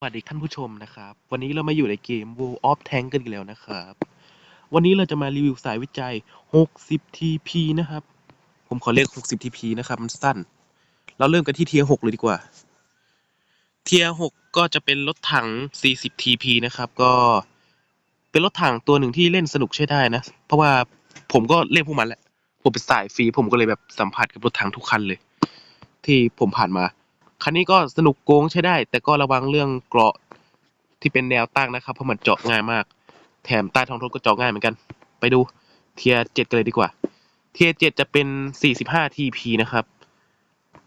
สวัสดีท่านผู้ชมนะครับ วันนี้เรามาอยู่ในเกม World of Tank กันอีกแล้วนะครับ วันนี้เราจะมารีวิวสายวิจัย 60 TP นะครับ ผมขอเลข60 TP นะครับ มันสั้น เราเริ่มกันที่เทียร์6เลยดีกว่า เทียร์6ก็จะเป็นรถถัง 40 TP นะครับ ก็เป็นรถถังตัวหนึ่งที่เล่นสนุกใช้ได้นะ เพราะว่าผมก็เล่นพวกมันแหละ ผมเป็นสายฟรี ผมก็เลยแบบสัมผัสกับรถถังทุกคันเลย ที่ผมผ่านมา คันนี้ก็สนุกโกงใช้ได้ แต่ก็ระวังเรื่องเกราะที่เป็นแนวตั้งนะครับ เพราะมันเจาะง่ายมาก แถมใต้ท้องรถก็เจาะง่ายเหมือนกัน ไปดูเทียเจ็ดกันเลยดีกว่า เทียเจ็ดจะเป็น 45 TP นะครับ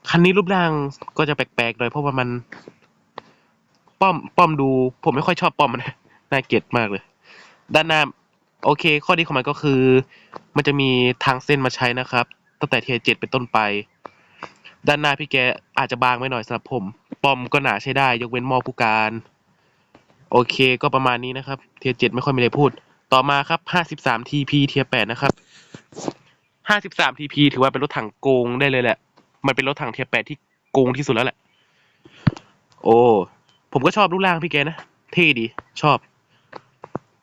คันนี้รูปร่างก็จะแปลกๆหน่อยเพราะว่ามัน ป้อมป้อมดู ผมไม่ค่อยชอบป้อมมันน่าเกลียดมากเลย ด้านหน้าโอเค ข้อดีของมันก็คือ มันจะมีทางเส้นมาใช้นะครับ ตั้งแต่เทียเจ็ดเป็นต้นไป ด้านหน้าพี่แกอาจจะบางไปหน่อยสำหรับผม ปอมก็หนาใช้ได้ ยกเว้นมอผู้การ โอเคก็ประมาณนี้นะครับ เทียเจ็ดไม่ค่อยมีอะไรพูด ต่อมาครับห้าสิบสามทีพีเทียแปดนะครับห้าสิบสามทีพีถือว่าเป็นรถถังโกงได้เลยแหละ มันเป็นรถถังเทียแปดที่โกงที่สุดแล้วแหละ โอ้ผมก็ชอบรูปร่างพี่แกนะ เท่ดี ชอบ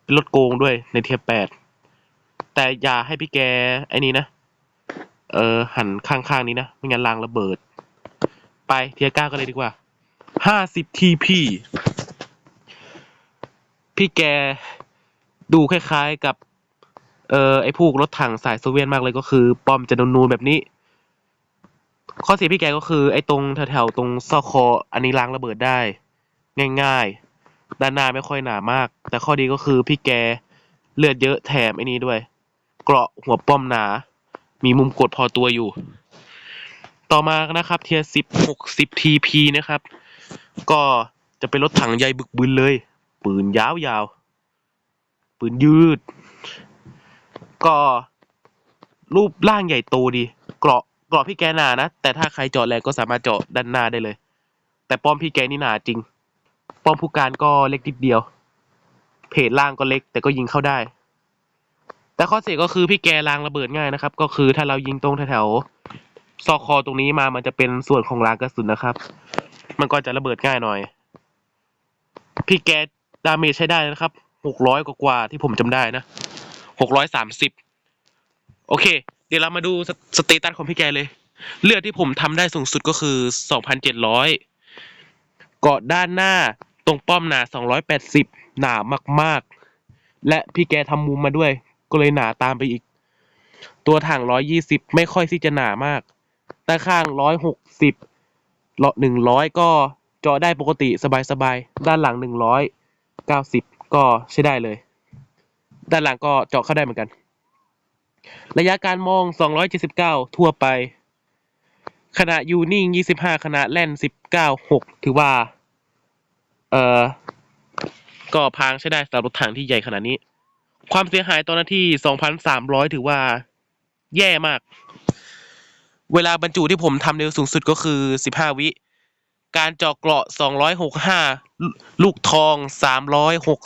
เป็นรถโกงด้วยในเทียแปดแต่อย่าให้พี่แกไอ้นี้นะ เออหันข้างๆนี้นะ ไม่งั้นรางระเบิด ไปเทียก้ากันเลยดีกว่าห้าสิบทีพีพี่แกดูคล้ายๆกับ เออไอ้พวกรถถังสายโซเวียตมากเลยก็คือ ป้อมจะนูนๆแบบนี้ ข้อเสียพี่แกก็คือ ไอ้ตรงแถวๆตรงซอกคอ อันนี้ล้างระเบิดได้ ง่ายๆ ด้านหน้าไม่ค่อยหนามาก แต่ข้อดีก็คือพี่แกเลือดเยอะแถมไอ้นี้ด้วย เกราะหัวป้อมหนา มีมุมกดพอตัวอยู่ ต่อมานะครับเทียสิบหกสิบทีพีนะครับ ก็จะเป็นรถถังใหญ่บึกบึนเลย ปืนยาวๆปืนยืด ก็รูปร่างใหญ่โตดี เกราะเกราะพี่แกหนานะ แต่ถ้าใครเจาะแรงก็สามารถเจาะด้านหน้าได้เลย แต่ป้อมพี่แกนี่หนาจริง ป้อมผู้การก็เล็กนิดเดียว เพจล่างก็เล็กแต่ก็ยิงเข้าได้ แต่ข้อเสียก็คือพี่แกรางระเบิดง่ายนะครับ ก็คือถ้าเรายิงตรงแถวๆซอกคอตรงนี้มามันจะเป็นส่วนของรางกระสุนนะครับ มันก็จะระเบิดง่ายหน่อย พี่แกดาเมจใช้ได้นะครับหกร้อยกว่าที่ผมจำได้นะหกร้อยสามสิบโอเค เดี๋ยวเรามาดูสเตตัสของพี่แกเลย เลือดที่ผมทำได้สูงสุดก็คือสองพันเจ็ดร้อยเกาะด้านหน้าตรงป้อมหนาสองร้อยแปดสิบหนามากๆ และพี่แกทำมุมมาด้วย ก็เลยหนาตามไปอีก ตัวถังร้อยยี่สิบไม่ค่อยที่จะหนามากด้านข้างร้อยหกสิบหนึ่งร้อยก็เจาะได้ปกติสบายๆ ด้านหลังหนึ่งร้อยเก้าสิบก็ใช้ได้เลย ด้านหลังก็เจาะเข้าได้เหมือนกัน ระยะการมองสองร้อยเจ็ดสิบเก้าทั่วไป ขณะยูนิ่งยี่สิบห้าขณะแล่นสิบเก้าหกถือว่า เอ่อ ก็พางใช้ได้สำหรับรถถังที่ใหญ่ขนาดนี้ ความเสียหายตอนนาที2,300 ถือว่า แย่มาก เวลาบรรจุที่ผมทำเร็วสูงสุดก็คือ 15 วิ การเจาะเกราะ 265 ลูกทอง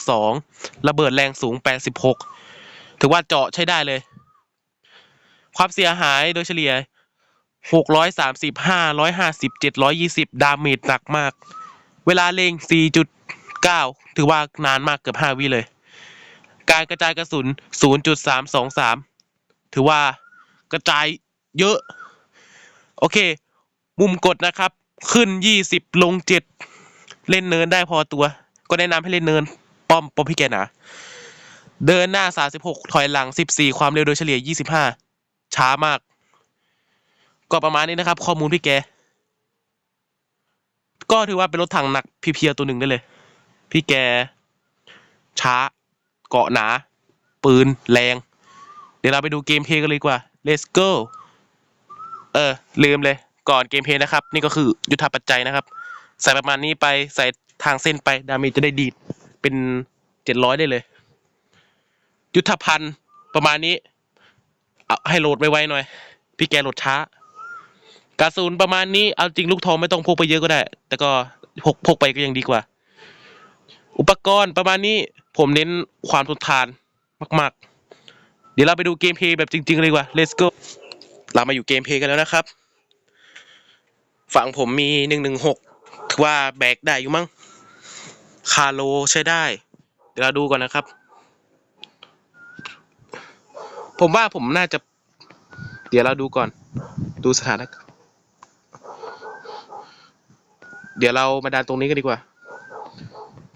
362 ระเบิดแรงสูง 86 ถือว่าเจาะใช้ได้เลย ความเสียหายโดยเฉลี่ย 630 550 720 ดาเมจหนักมาก เวลาเล็ง4.9 ถือว่านานมากเกือบ 5 วิเลย การกระจายกระสุน 0.323 ถือว่ากระจายเยอะ โอเค มุมกดนะครับ ขึ้น 20 ลง 7 เล่นเนินได้พอตัว ก็แนะนำให้เล่นเนิน ป้อม ป้อมพี่แกนาเดินหน้า 36 ถอยหลัง 14 ความเร็วโดยเฉลี่ย 25 ช้ามาก ก็ประมาณนี้นะครับ ข้อมูลพี่แก ก็ถือว่าเป็นรถถังหนักเพียวๆตัวหนึ่งได้เลย พี่แกช้า เกาะหนา ปืนแรง เดี๋ยวเราไปดูเกมเพลย์กันเลยดีกว่า let's go เออ ลืมเลยก่อนเกมเพลย์นะครับ นี่ก็คือยุทธปัจจัยนะครับ ใส่ประมาณนี้ไปใส่ทางเส้นไป ดาเมจจะได้ดีดเป็นเจ็ดร้อยได้เลย ยุทธพันธ์ประมาณนี้เอาให้โหลดไวๆหน่อย พี่แกโหลดช้ากระสุนประมาณนี้ เอาจริงลูกทองไม่ต้องพกไปเยอะก็ได้ แต่ก็พกพกไปก็ยังดีกว่า อุปกรณ์ประมาณนี้ผมเน้นความทนทานมากๆ เดี๋ยวเราไปดูเกมเพย์แบบจริงๆเลยดีกว่า let's go เรามาอยู่เกมเพย์กันแล้วนะครับ ฝั่งผมมีหนึ่งหนึ่งหกถือว่าแบกได้อยู่มั้งคาโลใช้ได้ เดี๋ยวเราดูก่อนนะครับ ผมว่าผมน่าจะ เดี๋ยวเราดูก่อน ดูสถานะเดี๋ยวเรามาดันตรงนี้กันดีกว่า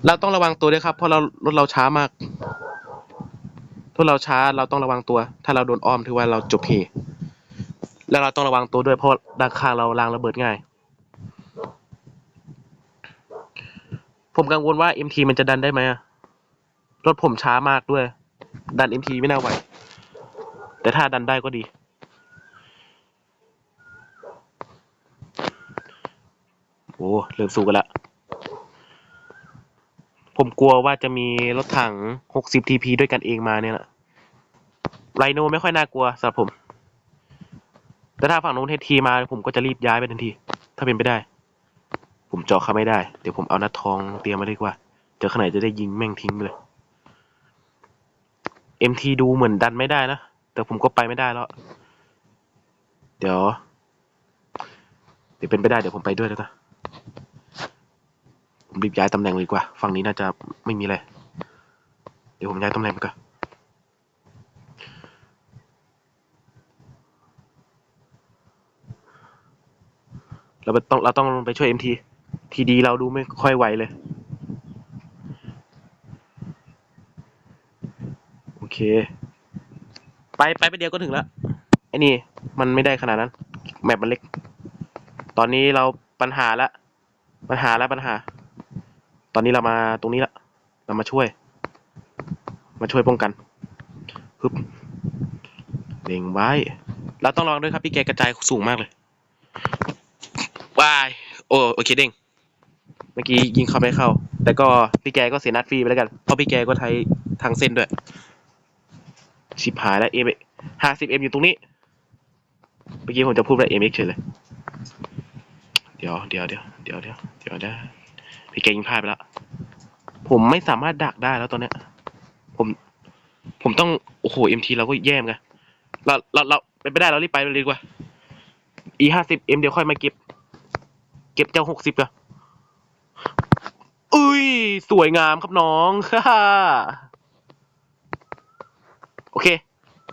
เราต้องระวังตัวด้วยครับ เพราะเรารถเราช้ามากรถเราช้าเราต้องระวังตัว ถ้าเราโดนอ้อมถือว่าเราจบเฮแล้วเราต้องระวังตัวด้วยเพราะด้านข้างเรารางระเบิดง่าย ผมกังวลว่า MT มันจะดันได้ไหมรถผมช้ามากด้วย ดัน MT ไม่น่าไหว แต่ถ้าดันได้ก็ดี โอ้เริ่มสู้กันละ ผมกลัวว่าจะมีรถถัง 60 TP ด้วยกันเองมาเนี่ยแหละไรโนไม่ค่อยน่ากลัวสำหรับผม แต่ถ้าฝั่งนู้นเฮทีมาผมก็จะรีบย้ายไปทันที ถ้าเป็นไปได้ ผมเจาะเขาไม่ได้ เดี๋ยวผมเอานัดทองเตรียมมาดีกว่า เจอขาไหนาดจะได้ยิงแม่งทิ้งไปเลย MT ดูเหมือนดันไม่ได้นะ แต่ผมก็ไปไม่ได้แล้ว เดี๋ยว เดี๋ยวเป็นไปได้เดี๋ยวผมไปด้วยแล้วกัน ผมรีบย้ายตำแหน่งเลยดีกว่า ฝั่งนี้น่าจะไม่มีอะไรเดี๋ยวผมย้ายตำแหน่งไปก่อนเราไปต้องเราต้องไปช่วย MT ทีดีเราดูไม่ค่อยไหวเลย โอเค ไปไปไปเดียวก็ถึงแล้วไอ้นี่ มันไม่ได้ขนาดนั้น แมปมันเล็ก ตอนนี้เราปัญหาละ ปัญหาแล้วปัญหา ตอนนี้เรามาตรงนี้ละ เรามาช่วย มาช่วยป้องกันฮึบเล็งไว้ เราต้องลองด้วยครับพี่แกกระจายสูงมากเลยวายโอ้โอเคเด้งเมื่อกี้ยิงเข้าไม่เข้า แต่ก็พี่แกก็เสียนัดฟรีไปแล้วกัน เพราะพี่แกก็ใช้ทางเส้นด้วยชิบหายแล้วเอ็มห้าสิบเอ็มอยู่ตรงนี้ เมื่อกี้ผมจะพูดว่าเอ็มเอ็กเฉยเลย เดี๋ยวเดี๋ยวเดี๋ยวเดี๋ยวเดี๋ยวเดี๋ยวเดี๋ยว พี่แกยิงพลาดไปแล้ว ผมไม่สามารถดักได้แล้วตอนเนี้ย ผม ผมต้อง โอ้โหเอ็มทีเราก็แย่มกันเราเราเราเป็นไปได้เรารีบไปเลยดีกว่า e ห้าสิบเอ็มเดี๋ยวค่อยมาเก็บ เก็บเจ้าหกสิบอะอุ้ย สวยงามครับน้องฮ่าฮ่าโอเค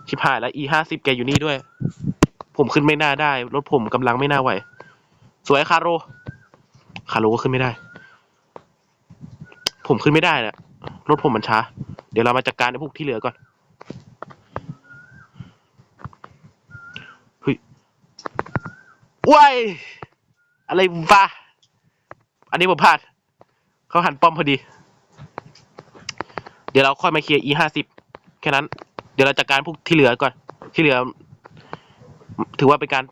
ชิบหายแล้ว e ห้าสิบแกอยู่นี่ด้วย ผมขึ้นไม่น่าได้ รถผมกำลังไม่น่าไหว สวยคาโร คาโรก็ขึ้นไม่ได้ ผมขึ้นไม่ได้นะรถผมมันช้า เดี๋ยวเรามาจัดการไอ้พวกที่เหลือก่อนเฮ้ยว้ายอะไรวะอันนี้ผมพลาด เขาหันป้อมพอดี เดี๋ยวเราค่อยมาเคลียร์ e ห้าสิบแค่นั้น เดี๋ยวเราจัดการพวกที่เหลือก่อน ที่เหลือ ถือว่าเป็นการ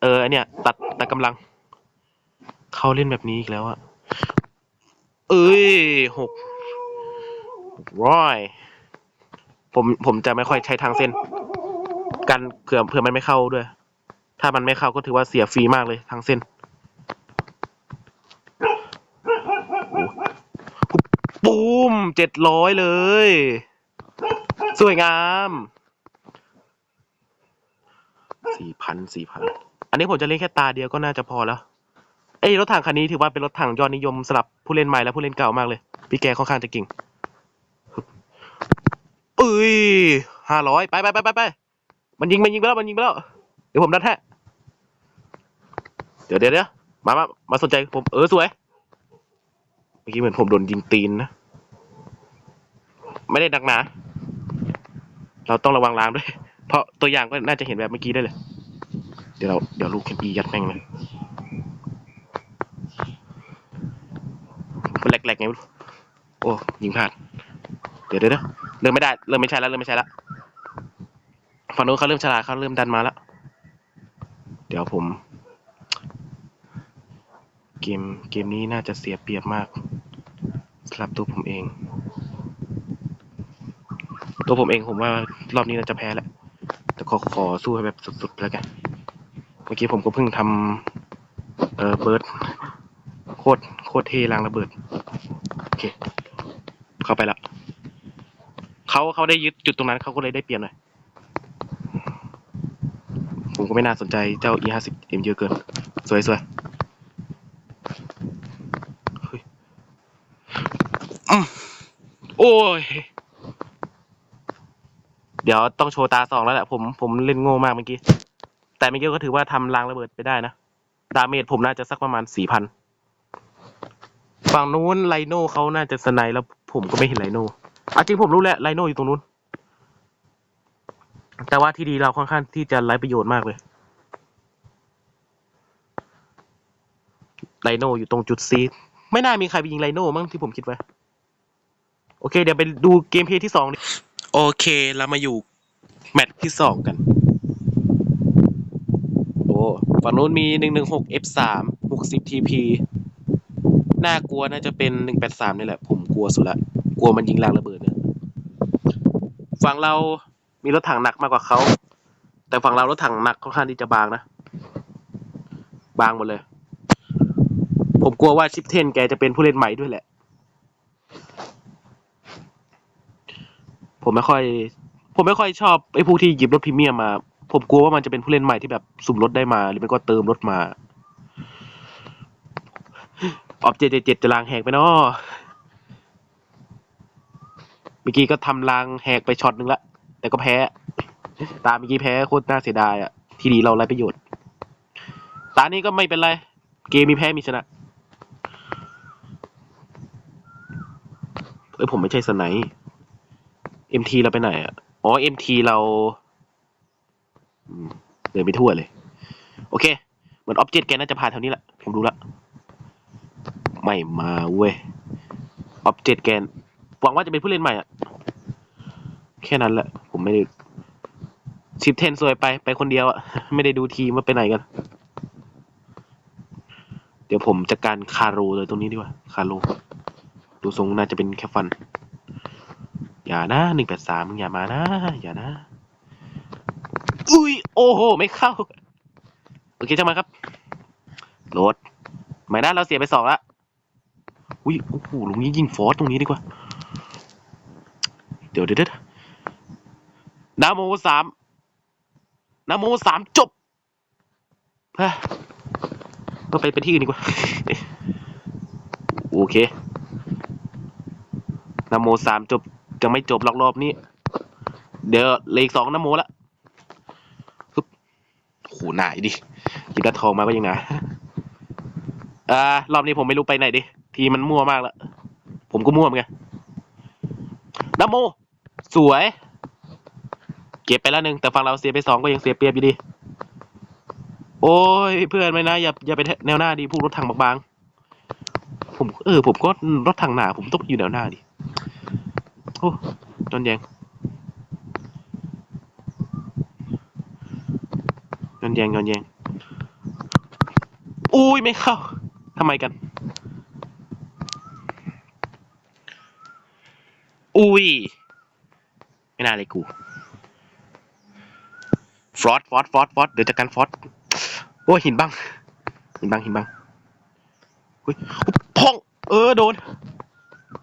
เออเนี่ย ตัดตัดกำลัง เขาเล่นแบบนี้อีกแล้วอะ เอ้ยหกร้อยผมผมจะไม่ค่อยใช้ทางเส้น กันเผื่อเผื่อมันไม่เข้าด้วย ถ้ามันไม่เข้าก็ถือว่าเสียฟรีมากเลยทางเส้นปูมเจ็ดร้อยเลย สวยงามสี่พันสี่พัน อันนี้ผมจะเล่นแค่ตาเดียวก็น่าจะพอแล้ว เอ้ยรถถังคันนี้ถือว่าเป็นรถถังยอดนิยมสำหรับผู้เล่นใหม่และผู้เล่นเก่ามากเลย พี่แกค่อนข้างจะเก่งฮึบเอ้ยห้าร้อยไปไปไปไปไปมันยิงมันยิงไปแล้วมันยิงไปแล้วเดี๋ยวผมดันแท้เดี๋ยวเดี๋ยวเดี๋ยวมามามาสนใจผมเออสวยเมื่อกี้เหมือนผมโดนยิงตีนนะไม่ได้ดักหนา เราต้องระวังรางด้วย เพราะตัวอย่างก็น่าจะเห็นแบบเมื่อกี้ได้เลย เดี๋ยวเราเดี๋ยวลูกแคปียัดแม่งเลย มัน แหลกๆไงไม่รู้โอ้ยิงพลาดเดี๋ยวเดี๋ยวเริ่มไม่ได้เริ่มไม่ใช่แล้วเริ่มไม่ใช่แล้วฝั่งนู้นเขาเริ่มฉลาดเขาเริ่มดันมาแล้ว เดี๋ยวผม เกมเกมนี้น่าจะเสียเปรียบมากสำหรับตัวผมเอง ตัวผมเองผมว่ารอบนี้น่าจะแพ้แหละแต่ขอขอสู้ให้แบบสุดๆแล้วกันเมื่อกี้ผมก็เพิ่งทำเออเบิร์ดโคตรโคตรเทรางระเบิด เค เข้าไปละเขาเขาได้ยึดจุดตรงนั้นเขาก็เลยได้เปรียบหน่อยผมก็ไม่น่าสนใจเจ้า e ห้าสิบเอ็มเยอะเกิน สวยสวยเฮ้ยโอ้ย เดี๋ยวต้องโชว์ตาสองแล้วแหละผมผมเล่นโง่มากเมื่อกี้ แต่เมื่อกี้ก็ถือว่าทำรางระเบิดไปได้นะ ดาเมจผมน่าจะสักประมาณสี่พัน ฝั่งนู้นไลโน่เขาน่าจะสไนแล้วผมก็ไม่เห็นไลโน่อจริงผมรู้แหละไลโน่อยู่ตรงนู้น แต่ว่าที่ดีเราค่อนข้างที่จะไร้ประโยชน์มากเลยไลโน่อยู่ตรงจุดซีไม่น่ามีใครไปยิงไลโน่มั้งที่ผมคิดไว้ โอเค เดี๋ยวไปดูเกมเพย์ที่สองโอเค เรามาอยู่ แมตช์ที่สองกัน โอ้ฝั่งนู้นมีหนึ่งหนึ่งหก F สามหกสิบ TP น่ากลัวน่าจะเป็นหนึ่งแปดสามนี่แหละ ผมกลัวสุดละ กลัวมันยิงแรงระเบิดเนี่ย ฝั่งเรามีรถถังหนักมากกว่าเขา แต่ฝั่งเรารถถังหนักค่อนข้างที่จะบางนะ บางหมดเลย ผมกลัวว่าชิปเทนแกจะเป็นผู้เล่นใหม่ด้วยแหละ ผมไม่ค่อย ผมไม่ค่อยชอบไอ้พวกที่หยิบรถพรีเมียมมา ผมกลัวว่ามันจะเป็นผู้เล่นใหม่ที่แบบสุ่มรถได้มา หรือไม่ก็เติมรถมา ออบเจเจ็ดจะลางแหกไปเนาะเมื่อกี้ก็ทำลางแหกไปช็อตหนึ่งละแต่ก็แพ้ ตาเมื่อกี้แพ้โคตรน่าเสียดายอะที่ดีเราไรประโยชน์ ตานี้ก็ไม่เป็นไร เกมมีแพ้มีชนะเอ้ยผมไม่ใช่สไนเอ็มทีเราไปไหนอะ อ๋อเอ็มทีเราเดินไปทั่วเลย โอเค เหมือนออบเจกต์แกน่าจะผ่านแถวนี้แหละ ผมรู้ละ ไม่มาเว้ยออบเจกต์แกน หวังว่าจะเป็นผู้เล่นใหม่อะแค่นั้นแหละ ผมไม่ได้สิบเทนซวยไป ไปคนเดียวอะไม่ได้ดูทีมว่าไปไหนกัน เดี๋ยวผมจัดการคาโรเลยตรงนี้ดีกว่า คาโรดูทรงน่าจะเป็นแค่ฟัน อย่านะหนึ่งแปดสามอย่ามานะ อย่านะ อุ้ย โอ้โห ไม่เข้า โอเคจังมาครับ โหลดไม่นะเราเสียไปสองละ อุ้ยโอ้โหลุงนี้ยิงฟอสตรงนี้ดีกว่า เดี๋ยวเดี๋ยวเดี๋ยวนาโมสามนาโมสามจบเฮ้ยไปไปที่อื่นดีกว่า โอเคนโมสามจบจะไม่จบรอกรอบนี้ เดี๋ยวเหลขสองนโมละฮึบโหหนายดิหยิบกระทองมาก็ยังไงอ่ารอบนี้ผมไม่รู้ไปไหนดิ ทีมันมั่วมากและผมก็มั่วเหมือนกันนโม สวย เก็บไปแล้วหนึ่งแต่ฝั่งเราเสียไปสองก็ยังเสียเปรียบอยู่ดี โอ้ย เพื่อนไม่นะ อย่าอย่าไปแนวหน้าดิพวกรถถังบางๆ ผมเออ ผมก็รถถังหนา ผมต้องอยู่แนวหน้าดิ โอ้โดนแยงโดนแยงโดนแยงอุ้ยไม่เข้าทำไมกัน อุ้ย ไม่น่าเลยกู ฟรอสฟรอสฟรอสฟรอสเดี๋ยวจัดการฟรอสโอ้ยหินบ้างหินบ้างหินบ้างอุ้ยพอง เออ โดน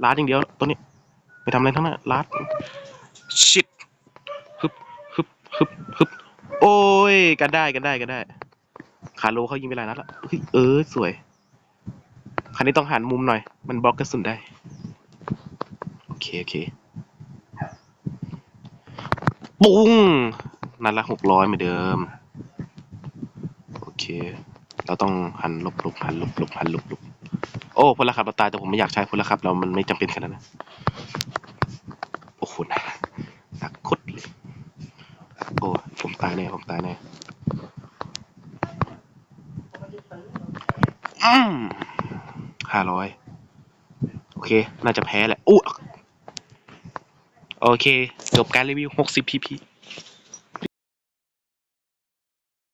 ลาดอย่างเดียว ตัวนี้ไปทำอะไรทั้งนั้น ลาด ชิดฮึบฮึบฮึบฮึบโอ้ย กันได้ กันได้ กันได้ คาโลเขายิงไปหลายนัดละเฮ้ย เออ สวย คันนี้ต้องหันมุมหน่อย มันบล็อกกระสุนได้ เคโอเคปุ้งนัดละหกร้อยเหมือนเดิม โอเค เราต้องหันลบหลบหันลบหลบหันลบหลบโอ้พลขับเราตายแต่ผมไม่อยากใช้พลขับเรามันไม่จำเป็นขนาดนั้นโอ้โหนักหนักโคตรเลยโอ้ผมตายแน่ผมตายแน่ห้าร้อยโอเค น่าจะแพ้แหละอู้ โอเค จบการรีวิว 60 pp